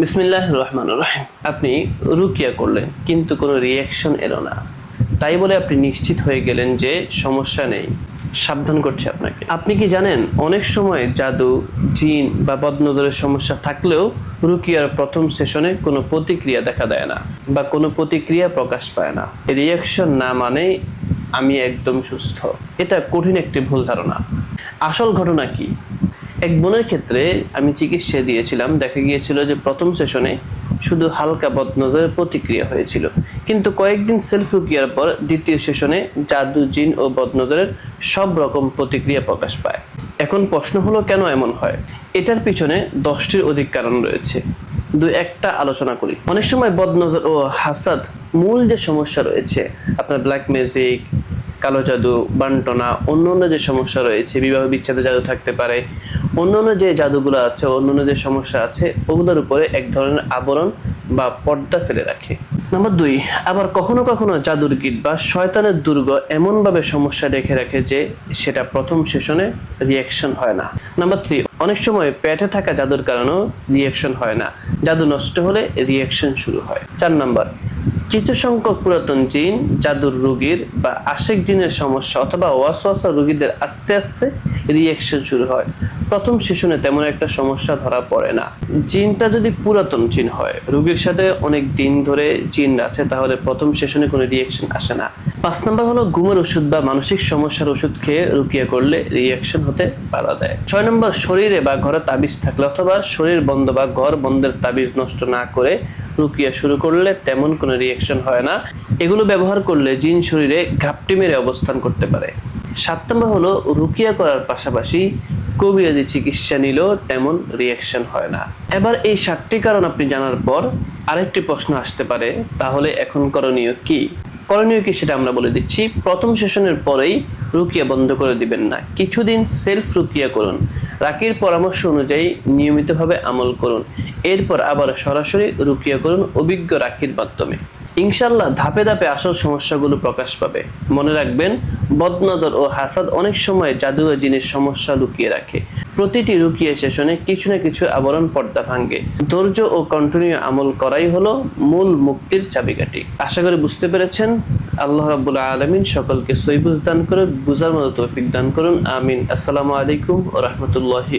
বিসমিল্লাহ রহমান রহিম। আপনি রুকিয়া করলেন, কিন্তু কোনো রিয়াকশন এলো না। তাই বলে আপনি নিশ্চিত হয়ে গেলেন যে সমস্যা নেই। সাবধান করছে আপনাকে। আপনি কি জানেন, অনেক সময় জাদু, জিন বা বদনজরের সমস্যা থাকলেও রুকিয়ার প্রথম সেশনে কোনো প্রতিক্রিয়া দেখা দেয় না বা কোনো প্রতিক্রিয়া প্রকাশ পায় না। রিয়াকশন না মানে আমি একদম সুস্থ। এটা কঠিন একটি ভুল ধারণা। আসল ঘটনা কি? এক বোনের ক্ষেত্রে আমি চিকিৎসা দিয়েছিলাম, দেখা গিয়েছিল যে প্রথম সেশনে শুধু হালকা বদনজরের প্রতিক্রিয়া হয়েছিল। কিন্তু কয়েকদিন সেলফ রুকিয়ার পর দ্বিতীয় সেশনে জাদু, জিন ও বদনজরের সব রকম প্রতিক্রিয়া প্রকাশ পায়। এখন প্রশ্ন হলো, কেন এমন হয়? এটার পিছনে দশটির অধিক কারণ রয়েছে। দু একটা আলোচনা করি। অনেক সময় বদনজর ও হাসাদ মূল যে সমস্যা রয়েছে, আপনার ব্ল্যাক ম্যাজিক কালো জাদু, বান্টনা, অন্য অন্য যে সমস্যা রয়েছে, বিবাহ বিচ্ছেদে জাদু থাকতে পারে, অন্য অন্য যে জাদুগুলো আছে, অন্য অন্য যে সমস্যা আছে, ওগুলোর উপরে এক ধরনের আবরণ বা পর্দা ফেলে রাখে। নাম্বার দুই, আবার কখনো কখনো জাদুর কীট বা শয়তানের দুর্গ এমনভাবে সমস্যা রেখে রাখে যে সেটা প্রথম সেশনে রিয়াকশন হয় না। নাম্বার থ্রি অনেক সময় পেটে থাকা জাদুর কারণেও রিয়াকশন হয় না। জাদু নষ্ট হলে রিয়াকশন শুরু হয়। চার নাম্বার কিছু সংখ্যক পুরাতন জিন, জাদুর রোগীর বা আশেক জিনের সমস্যা অথবা ওয়াসওয়াসা রোগীদের আস্তে আস্তে রিয়াকশন শুরু হয়। প্রথম শিশুনে তেমন একটা সমস্যা ধরা পড়ে না। জিনটা যদি পুরাতন জিন হয়, রোগীর সাথে অনেক দিন ধরে জিন আছে, তাহলে প্রথম সেশনে কোনো রিয়াকশন আসে না। পাঁচ নম্বর হলো, ঘুমের ওষুধ বা মানসিক সমস্যার ওষুধ খেয়ে রুকিয়া করলে রিয়াকশন হতে বাধা দেয়। ছয় নম্বর, শরীরে বা ঘরে তাবিজ থাকলে অথবা শরীর বন্ধ বা ঘর বন্ধের তাবিজ নষ্ট না করে রুকিয়া শুরু করলে তেমন কোনো রিয়াকশন হয় না। এগুলো ব্যবহার করলে জিন শরীরে ঘাপটি মেরে অবস্থান করতে পারে। সাত নম্বর হলো, রুকিয়া করার পাশাপাশি কবিরাজি চিকিৎসা নিলেও তেমন রিয়াকশন হয় না। এবার এই সাতটি কারণ আপনি জানার পর আরেকটি প্রশ্ন আসতে পারে, তাহলে এখন করণীয় কি? করণীয় কি সেটা আমরা বলে দিচ্ছি। প্রথম সেশনের পরেই রুকিয়া বন্ধ করে দিবেন না। কিছুদিন সেলফ রুকিয়া করুন। রাকির পরামর্শ অনুযায়ী নিয়মিতভাবে আমল করুন। এরপর আবার সরাসরি রুকিয়া করুন অভিজ্ঞ রাখির মাধ্যমে। ইনশাল্লাহ ধাপে ধাপে আসল সমস্যাগুলো প্রকাশ পাবে। মনে রাখবেন, বদনজর ও হাসাদ অনেক সময় জাদু ও জিনিস সমস্যা লুকিয়ে রাখে। প্রতিটি রুকিয়ে সেশনে কিছু না কিছু আবরণ পর্দা ভাঙ্গে ধৈর্য ও কন্টিনিউ আমল করাই হলো মূল মুক্তির চাবিকাঠি। আশা করি বুঝতে পেরেছেন। আল্লাহ রাবুল আলমিন সকলকে সৈবুজ দান করে বুঝার মতো তৌফিক দান করুন। আমিন। আসসালামু আলাইকুম ও রহমতুল্লাহি